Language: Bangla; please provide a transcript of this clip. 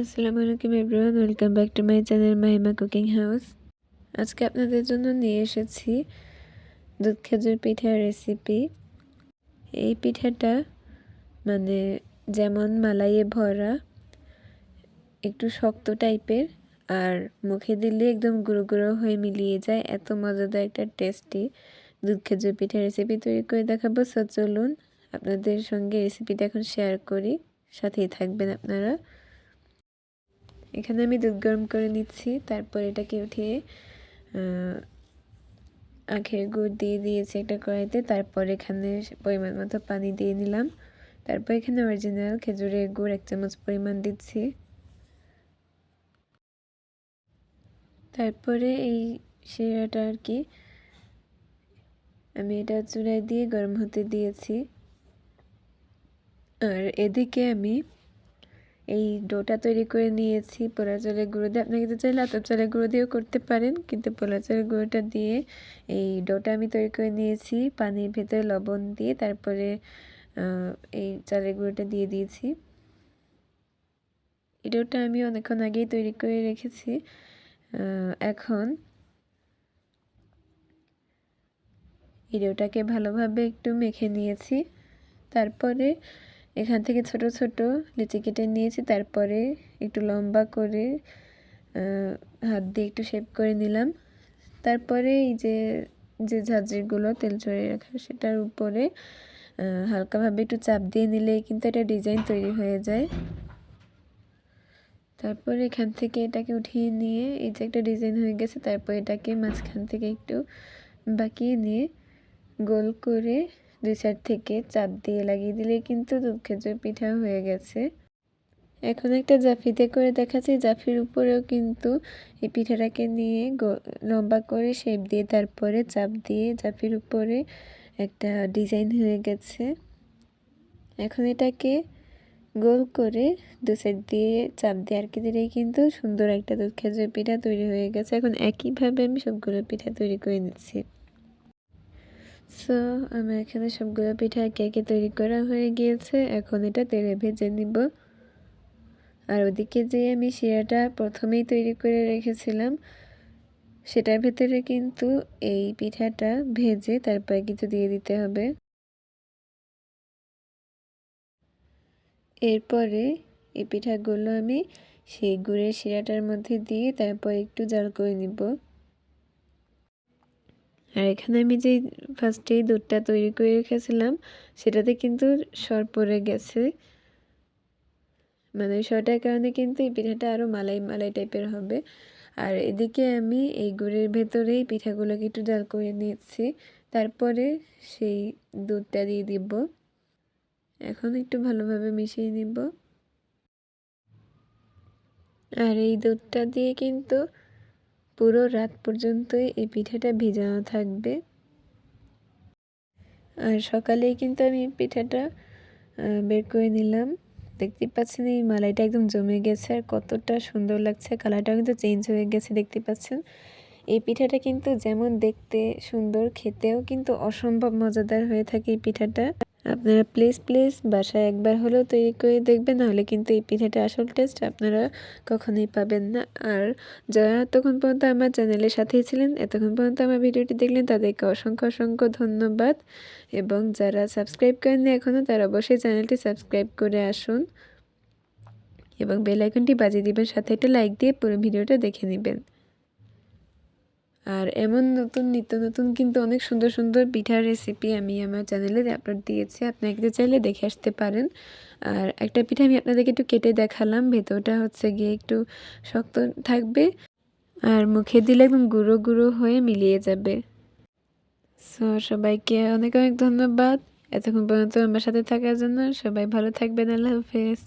আসসালামু আলাইকুম everyone, welcome back to my channel Mahima cooking house. আজকে আপনাদের জন্য নিয়ে এসেছি দুধ খেজুর পিঠার রেসিপি এই পিঠাটা মানে যেমন মালাইয়ে ভরা, একটু শক্ত টাইপের, আর মুখে দিলে একদম গুঁড়ো গুঁড়ো হয়ে মিলিয়ে যায়, এত মজাদার একটা টেস্টি দুধ খেজুর পিঠার রেসিপি তৈরি করে দেখাবো। সো চলুন আপনাদের সঙ্গে রেসিপিটা এখন শেয়ার করি, সাথেই থাকবেন আপনারা। এখানে আমি দুধ গরম করে নিচ্ছি। তারপর এটাকে উঠিয়ে আখের গুড় দিয়ে দিয়েছি একটা কড়াইতে। তারপর এখানে পরিমাণ মতো পানি দিয়ে নিলাম। তারপর এখানে অরিজিনাল খেজুরের গুড় এক চামচ পরিমাণ দিচ্ছি। তারপরে এই শিরাটা আর কি, আমি এটা চুলায় দিয়ে গরম হতে দিয়েছি। আর এদিকে আমি এই ডোটা তৈরি করে নিয়েছি পোলা চালের গুঁড়ো দিয়ে। আপনি কিন্তু চাইলে আতপ চালের গুঁড়ো দিয়েও করতে পারেন, কিন্তু পোলা চালের গুঁড়োটা দিয়ে এই ডোটা আমি তৈরি করে নিয়েছি, পানির ভেতরে লবণ দিয়ে তারপরে এই চালের গুঁড়োটা দিয়ে দিয়েছি। এই ডোটা আমি অনেকক্ষণ আগেই তৈরি করে রেখেছি এখন এই ডোটাকে ভালোভাবে একটু মেখে নিয়েছি। তারপরে এখান থেকে ছোট ছোট লিচি কেটে নিয়েছি। তারপরে একটু লম্বা করে হাত দিয়ে একটু শেপ করে নিলাম। তারপরে এই যে যে ঝাঁঝরিগুলো তেল ছড়িয়ে রাখা, সেটার উপরে হালকাভাবে একটু চাপ দিয়ে নিলেই কিন্তু এটা ডিজাইন তৈরি হয়ে যায়। তারপর এখান থেকে এটাকে উঠিয়ে নিয়ে, এই যে একটা ডিজাইন হয়ে গেছে, তারপর এটাকে মাঝখান থেকে একটু বাকিয়ে নিয়ে গোল করে দুই সাইড থেকে চাপ দিয়ে লাগিয়ে দিলে কিন্তু দুধ খেজুর পিঠা হয়ে গেছে। এখন একটা জাফিতে করে দেখাচ্ছি, জাফির উপরেও কিন্তু এই পিঠাটাকে নিয়ে লম্বা করে শেপ দিয়ে তারপরে চাপ দিয়ে জাফির উপরে একটা ডিজাইন হয়ে গেছে। এখন এটাকে গোল করে দু সাইড দিয়ে চাপ দিয়ে আর কি দিলেই কিন্তু সুন্দর একটা দুধ খেজুর পিঠা তৈরি হয়ে গেছে। এখন একইভাবে আমি সবগুলো পিঠা তৈরি করে নিচ্ছি। সো আমার এখানে সবগুলো পিঠা একে তৈরি করা হয়ে গিয়েছে। এখন এটা তেলে ভেজে নিব। আর ওদিকে যে আমি শিরাটা প্রথমেই তৈরি করে রেখেছিলাম, সেটার ভেতরে কিন্তু এই পিঠাটা ভেজে তারপরে কিছু দিয়ে দিতে হবে। এরপরে এই পিঠাগুলো আমি সেই গুড়ের শিরাটার মধ্যে দিয়ে তারপর একটু জাল করে নিব। আর এখানে আমি যে ফার্স্টেই দুধটা তৈরি করে রেখেছিলাম, সেটাতে কিন্তু সর পড়ে গেছে। মানে সরটার কারণে কিন্তু এই পিঠাটা আরও মালাই মালাই টাইপের হবে। আর এদিকে আমি এই গুড়ের ভেতরেই পিঠাগুলোকে একটু জাল করে নিয়েছি। তারপরে সেই দুধটা দিয়ে দিব। এখন একটু ভালোভাবে মিশিয়ে নিব। আর এই দুধটা দিয়ে কিন্তু পুরো রাত পর্যন্তই এই পিঠাটা ভিজানো থাকবে। আর সকালেই কিন্তু আমি পিঠাটা বের করে নিলাম। দেখতে পাচ্ছেন এই মালাইটা একদম জমে গেছে আর কতটা সুন্দর লাগছে। কালারটাও কিন্তু চেঞ্জ হয়ে গেছে, দেখতে পাচ্ছেন? এই পিঠাটা কিন্তু যেমন দেখতে সুন্দর, খেতেও কিন্তু অসম্ভব মজাদার হয়ে থাকে এই পিঠাটা। আপনারা প্লিজ প্লিজ বাসায় একবার হলেও তৈরি করে দেখবেন, নাহলে কিন্তু এই পিঠাটা আসল টেস্ট আপনারা কখনোই পাবেন না। আর যারা এতক্ষণ পর্যন্ত আমার চ্যানেলের সাথেই ছিলেন, এতক্ষণ পর্যন্ত আমার ভিডিওটি দেখলেন, তাদেরকে অসংখ্য অসংখ্য ধন্যবাদ। এবং যারা সাবস্ক্রাইব করেননি এখনও তারা অবশ্যই চ্যানেলটি সাবস্ক্রাইব করে আসুন। এবং বেল আইকনটি বাজিয়ে দিবেন, সাথে একটা লাইক দিয়ে পুরো ভিডিওটা দেখে নেবেন। আর এমন নতুন, নিত্য নতুন কিন্তু অনেক সুন্দর সুন্দর পিঠার রেসিপি আমি আমার চ্যানেলে আপলোড দিয়েছি। আপনারা কিন্তু চাইলে দেখে আসতে পারেন। আর একটা পিঠা আমি আপনাদেরকে একটু কেটে দেখালাম। ভেতরটা হচ্ছে গিয়ে একটু শক্ত থাকবে আর মুখে দিলে একদম গুঁড়ো গুঁড়ো হয়ে মিলিয়ে যাবে। সো সবাইকে অনেক অনেক ধন্যবাদ। এতক্ষণ পর্যন্ত আমার সাথে থাকার জন্য সবাই ভালো থাকবেন। আল্লাহ হাফেজ।